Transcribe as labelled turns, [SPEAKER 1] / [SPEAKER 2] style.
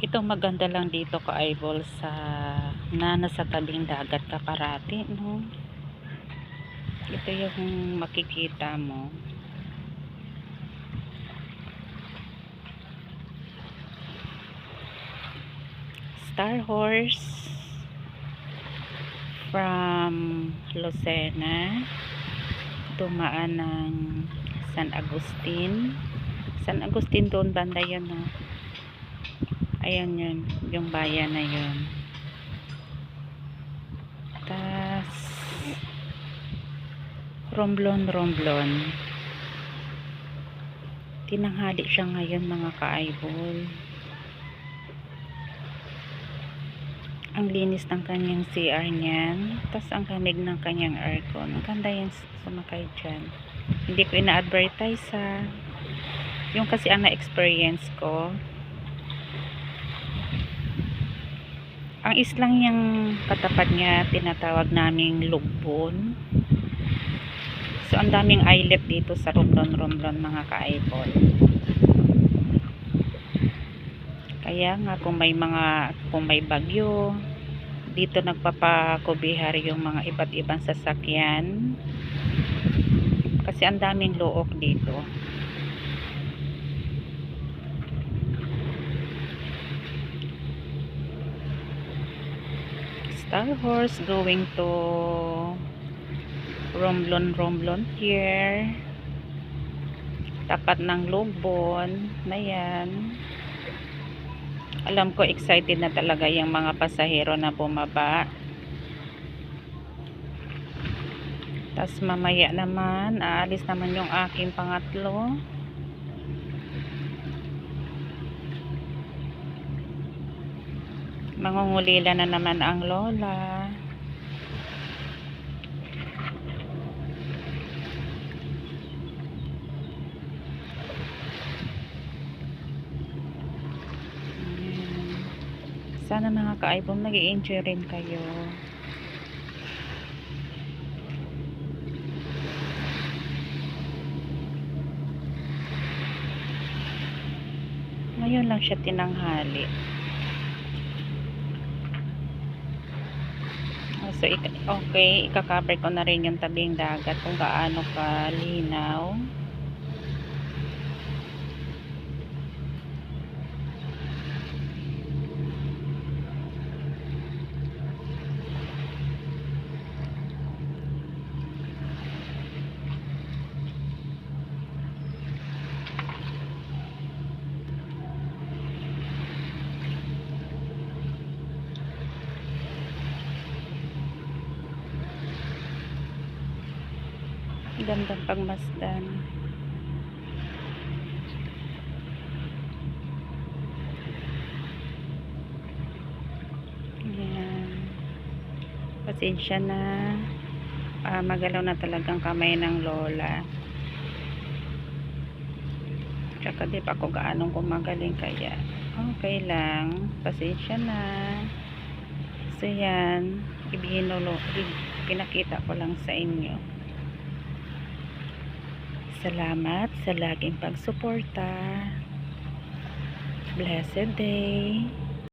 [SPEAKER 1] Ito maganda lang dito ka eyeball sa na nasa tabing dagat ka parati, no? Ito yung makikita mo. Star Horse from Lucena dumaan ng San Agustin San Agustin doon banda yun no? Ayan yun yung bayan na yun. Tas Romblon Romblon. Tinanghali siya ngayon mga ka-eyeball ang linis ng kanyang CR niyan tas ang kamig ng kanyang aircon. Ang ganda yan sumakay dyan. Hindi ko ina-advertise ha? Yung kasi ang na-experience ko ang islang niyang katapat niya tinatawag naming lugbon so ang daming islet dito sa Romblon Romblon mga ka-eyeball. Kaya nga kung may mga kung may bagyo dito nagpapakubihar yung mga iba't ibang sasakyan. Kasi ang daming look dito Star Horse going to Romblon Romblon here. Tapat ng Lubon na yan. Alam ko excited na talaga yung mga pasahero na bumaba. Tas mamaya naman aalis naman yung aking pangatlo mangungulila na naman ang lola. Sana mga ka-iPhone nag enjoy rin kayo. Ngayon lang siya tinanghali so okay ika-cover ko na rin yung tabing dagat kung gaano kalinaw gandang pagmasdan Ayan. pasensya na. Ah, magalaw na talagang kamay ng lola. Tsaka di pa ako gaanong kumagaling kaya okay lang. Pasensya na. So yan. Ibinulo pinakita ko lang sa inyo Salamat sa laging pagsuporta. Blessed day.